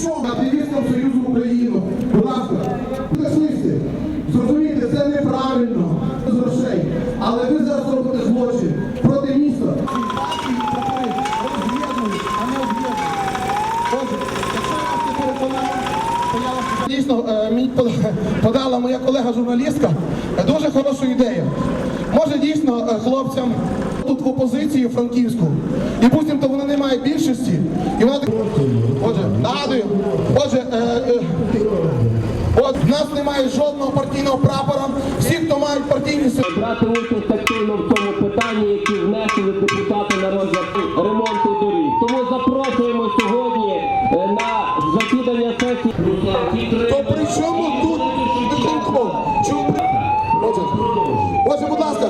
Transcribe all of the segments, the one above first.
Нічого, активістам Союзу Україну. Будь ласка, таксисти, зрозумійте, це неправильно з грошей. Але ви зараз робите злочин проти міста. Роз'єднують, а не об'єднують. Дійсно, е, мені подала моя колега-журналістка е, дуже хорошу ідею. Може дійсно е, хлопцям в опозиції франківську, і пустим, то вони не мають більшості, і вона так. Отже, нагадую, отже, е, е, от в нас немає жодного партійного прапора. Всі, хто мають партійні сили. брати участь активно в цьому питанні, які внесли депутати на розгляд ремонту доріг. Тому запрошуємо сьогодні е, на засідання сесії. То при чому тут? Чому? Отже, будь ласка,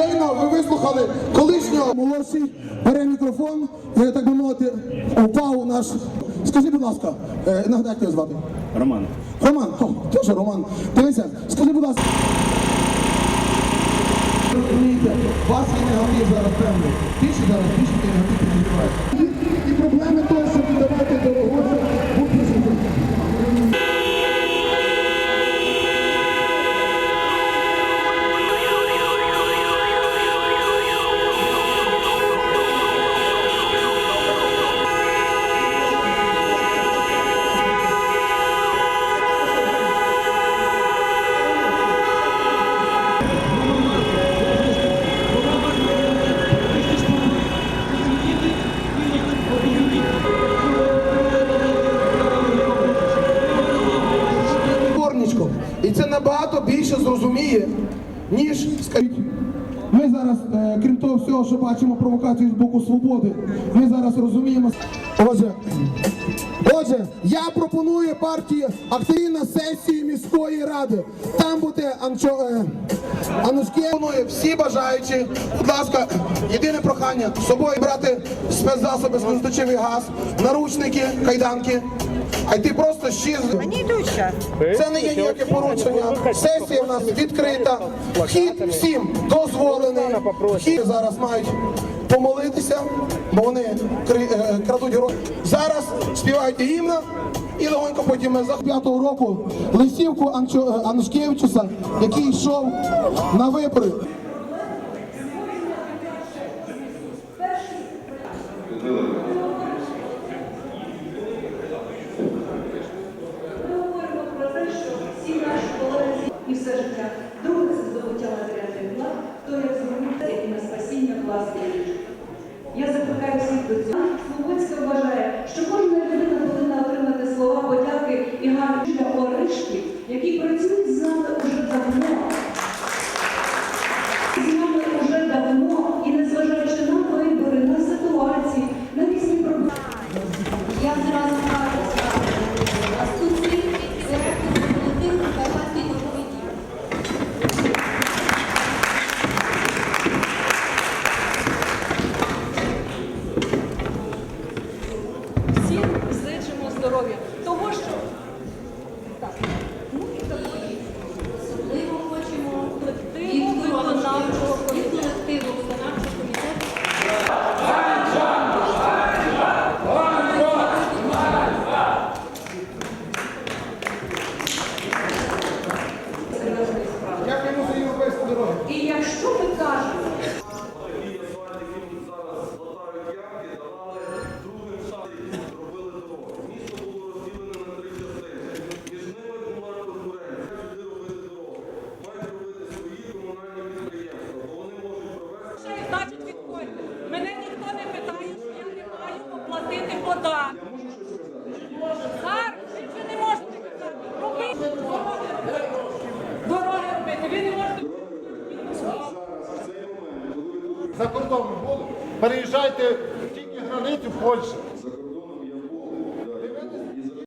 щойно ви вислухали колишнього молодший бере мікрофон, е, так би мовити, упав наш. Скажи, будь ласка, е, нагадайте його звати. Роман. Роман, о, теж Роман. Дивися, скажи, будь ласка. Розумієте, вас є негатив зараз певний. Більше зараз більше негатив І це набагато більше зрозуміє, ніж скажіть. Ми зараз, е, крім того всього, що бачимо провокацію з боку свободи, ми зараз розуміємо. Отже, отже, я пропоную партії активі на сесії міської ради. Там буде Анчо. Е, всі бажаючі. Будь ласка, єдине прохання з собою брати спецзасоби, сльозоточивий газ, наручники, кайданки. А йти просто ще з Вони це не є ніяке порушення. Сесія в нас відкрита. Вхід всім дозволений. Вхід зараз мають помолитися, бо вони е, крадуть гроші. Зараз співають гімна. І легонько потім ми за п'ятого року лисівку Анчо- е, Анушкевичуса, який йшов на вибори. Ми говоримо про те, що всі наші колеги і все життя. Друге це здобуття матеріальних благ, то як зробити і на спасіння власної. Я закликаю всіх до цього. Слободська вважає, що кожна людина повинна отримати слова подяки і гарні для оришків, які працюють з нами уже давно. Того, що за кордоном були, переїжджайте тільки границю Польщі.